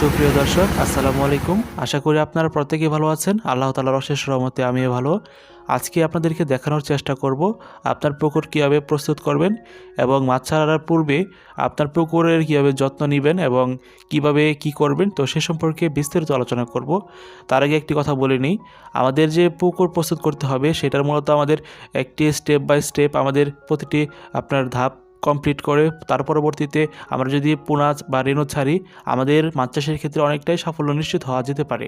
সুপ্রিয় দর্শক, আসসালামু আলাইকুম। আশা করি আপনারা প্রত্যেকে ভালো আছেন। আল্লাহ তালার অশেষ রহমতে আমিও ভালো। আজকে আপনাদেরকে দেখানোর চেষ্টা করব আপনার পুকুর কীভাবে প্রস্তুত করবেন এবং মাছ ছাড়ার পূর্বে আপনার পুকুরের কীভাবে যত্ন নেবেন এবং কীভাবে কি করবেন, তো সে সম্পর্কে বিস্তারিত আলোচনা করব। তার আগে একটি কথা বলে নিই। আমাদের যে পুকুর প্রস্তুত করতে হবে, সেটার মূলত আমাদের একটি স্টেপ বাই স্টেপ আমাদের প্রতিটি আপনার ধাপ কমপ্লিট করে তার পরবর্তীতে আমরা যদি পোনা বা রেনো ছাড়ি, আমাদের মাছ চাষের ক্ষেত্রে অনেকটাই সাফল্য নিশ্চিত হওয়া যেতে পারে।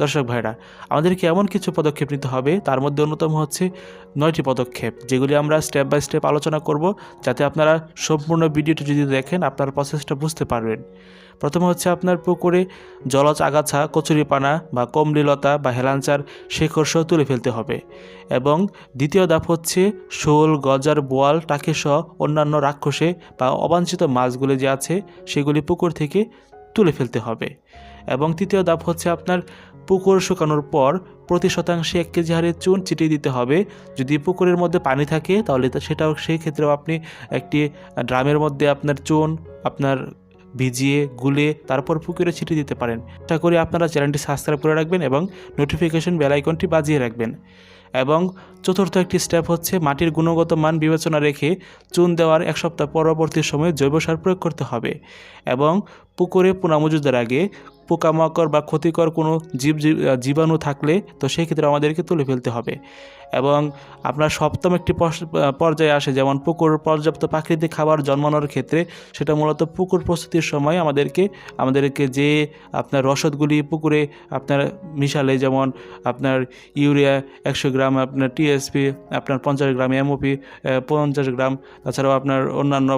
দর্শক ভাইরা আমাদেরকে এমন কিছু পদক্ষেপ নিতে হবে? তার মধ্যে অন্যতম হচ্ছে নয়টি পদক্ষেপ, যেগুলি আমরা স্টেপ বাই স্টেপ আলোচনা করব, যাতে আপনারা সম্পূর্ণ ভিডিওটি যদি দেখেন, আপনার প্রসেসটা বুঝতে পারবেন। প্রথমে হচ্ছে আপনার পুকুরে জলজ আগাছা, কচুরিপানা বা কমলিলতা বা হেলাঞ্চার শেকড় সহ তুলে ফেলতে হবে। এবং দ্বিতীয় ধাপ হচ্ছে শোল, গজার বোয়াল, টাকে সহ অন্যান্য রাক্ষসে বা অবাঞ্ছিত মাছগুলি যে আছে, সেগুলি পুকুর থেকে তুলে ফেলতে হবে। এবং তৃতীয় ধাপ হচ্ছে আপনার পুকুর শুকানোর পর প্রতি শতাংশে এক কেজি হারে চুন ছিটিয়ে দিতে হবে। যদি পুকুরের মধ্যে পানি থাকে, তাহলে সেটাও সেই ক্ষেত্রেও আপনি একটি ড্রামের মধ্যে আপনার চুন, আপনার ভিজিয়ে, গুলে, তারপর পুকুরে ছিটিয়ে দিতে পারেন। আশা করি আপনারা চ্যানেলটি সাবস্ক্রাইব করে রাখবেন এবং নোটিফিকেশন বেল আইকনটি বাজিয়ে রাখবেন। এবং চতুর্থ একটি স্টেপ হচ্ছে মাটির গুণগত মান বিবেচনা রেখে চুন দেওয়ার এক সপ্তাহ পরবর্তী সময়ে জৈব সার প্রয়োগ করতে হবে এবং পুকুরে পোনা মজুদের আগে পোকামাকড় বা ক্ষতিকর কোনো জীব- জীবাণু থাকলে তো সেই ক্ষেত্রে আমাদেরকে তুলে ফেলতে হবে এবং আপনার সপ্তম একটি পর্যায়ে আসে যেমন পুকুর পর্যাপ্ত প্রাকৃতিক খাবার জন্মানোর ক্ষেত্রে সেটা মূলত পুকুর প্রস্তুতির সময় আমাদেরকে আমাদেরকে যে আপনার রসদগুলি পুকুরে আপনার মিশালে যেমন আপনার ইউরিয়া একশো গ্রাম আপনার টিএসপি আপনার পঞ্চাশ গ্রাম এমওপি পঞ্চাশ গ্রাম। তাছাড়াও আপনার অন্যান্য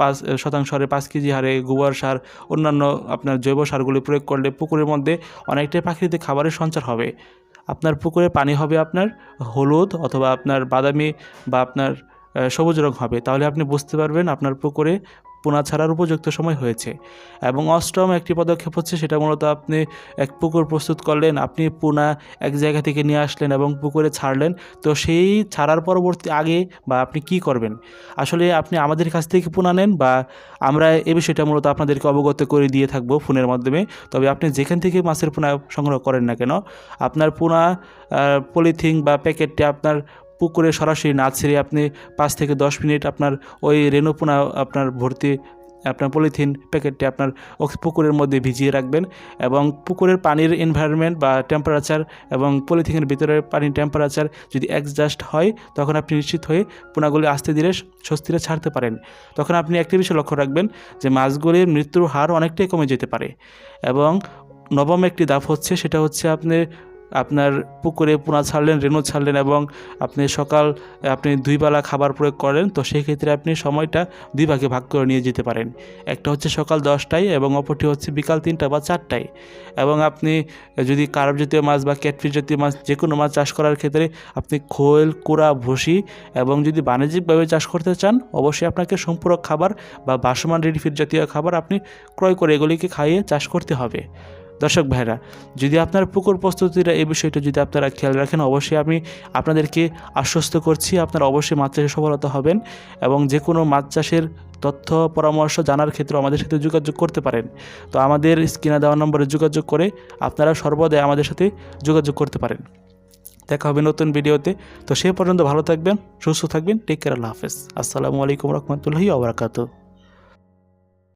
পাঁচ শতাংশ হারে পাঁচ কেজি হারে গোবর সার, অন্যান্য আপনার জৈব সারগুলি প্রয়োগ করলে পুকুরের মধ্যে অনেকটাই প্রাকৃতিক খাবারের সঞ্চার হবে। আপনার পুকুরে পানি হবে আপনার হলুদ অথবা আপনার বাদামি বা আপনার সবুজ রং হবে। তাহলে আপনি বুঝতে পারবেন আপনার পুকুরে পোনা ছাড়ার উপযুক্ত সময় হয়েছে এবং অষ্টম একটি পদক্ষেপ হচ্ছে সেটা মূলত আপনি এক পুকুর প্রস্তুত করলেন, আপনি পোনা এক জায়গা থেকে নিয়ে আসলেন এবং পুকুরে ছাড়লেন। তো সেই ছাড়ার পরবর্তী আগে বা আপনি কি করবেন? আসলে আপনি আমাদের কাছ থেকে পোনা নেন বা আমরা এ বিষয়টা মূলত আপনাদেরকে অবগত করে দিয়ে থাকব ফোনের মাধ্যমে। তবে আপনি যেখান থেকে মাছের পোনা সংগ্রহ করেন না কেন, আপনার পোনা পলিথিন বা প্যাকেটটি আপনার পুকুরে সরাসরি না ছেড়ে আপনি পাঁচ থেকে দশ মিনিট আপনার ওই রেণুপোনা আপনার ভর্তি, আপনার পলিথিন প্যাকেটটি আপনার পুকুরের মধ্যে ভিজিয়ে রাখবেন এবং পুকুরের পানির এনভায়রনমেন্ট বা টেম্পারেচার এবং পলিথিনের ভিতরের পানির টেম্পারেচার যদি অ্যাডজাস্ট হয়, তখন আপনি নিশ্চিত হয়ে পোনাগুলি আস্তে ধীরে স্বস্তিরে ছাড়তে পারেন। তখন আপনি একটি বিষয় লক্ষ্য রাখবেন যে মাছগুলির মৃত্যুর হার অনেকটাই কমে যেতে পারে এবং নবম একটি ধাপ হচ্ছে, সেটা হচ্ছে আপনি আপনার পুকুরে পোনা ছাড়লেন রেণু ছাড়লেন এবং আপনি সকাল, আপনি দুই বেলা খাবার প্রয়োগ করেন, তো সেই ক্ষেত্রে আপনি সময়টা দুই ভাগে ভাগ করে নিয়ে যেতে পারেন। একটা হচ্ছে সকাল দশটায় এবং অপরটি হচ্ছে বিকাল তিনটা বা চারটায়। এবং আপনি যদি কার্প জাতীয় মাছ বা ক্যাটফিস জাতীয় মাছ যে কোনো মাছ চাষ করার ক্ষেত্রে আপনি খোল, কুড়া, ভুসি এবং যদি বাণিজ্যিকভাবে চাষ করতে চান, অবশ্যই আপনাকে সম্পূরক খাবার বা বাসমান রেডি ফিড জাতীয় খাবার আপনি ক্রয় করে এগুলিকে খাইয়ে চাষ করতে হবে। দর্শক ভাইরা, যদি আপনার পুকুর প্রস্তুতিরা এই বিষয়টা যদি আপনারা খেয়াল রাখেন, অবশ্যই আমি আপনাদেরকে আশ্বস্ত করছি, আপনারা অবশ্যই মাছ চাষে সফলতা হবেন এবং যে কোনো মাছ চাষের তথ্য, পরামর্শ জানার ক্ষেত্রে আমাদের সাথে যোগাযোগ করতে পারেন। তো আমাদের স্ক্রিনে দেওয়া নম্বরে যোগাযোগ করে আপনারা সর্বদাই আমাদের সাথে যোগাযোগ করতে পারেন। দেখা হবে নতুন ভিডিওতে। তো সে পর্যন্ত ভালো থাকবেন, সুস্থ থাকবেন, টেক কেয়ার, আল্লাহ হাফেজ। আসসালামু আলাইকুম রহমতুল্লাহি আবরাকাতু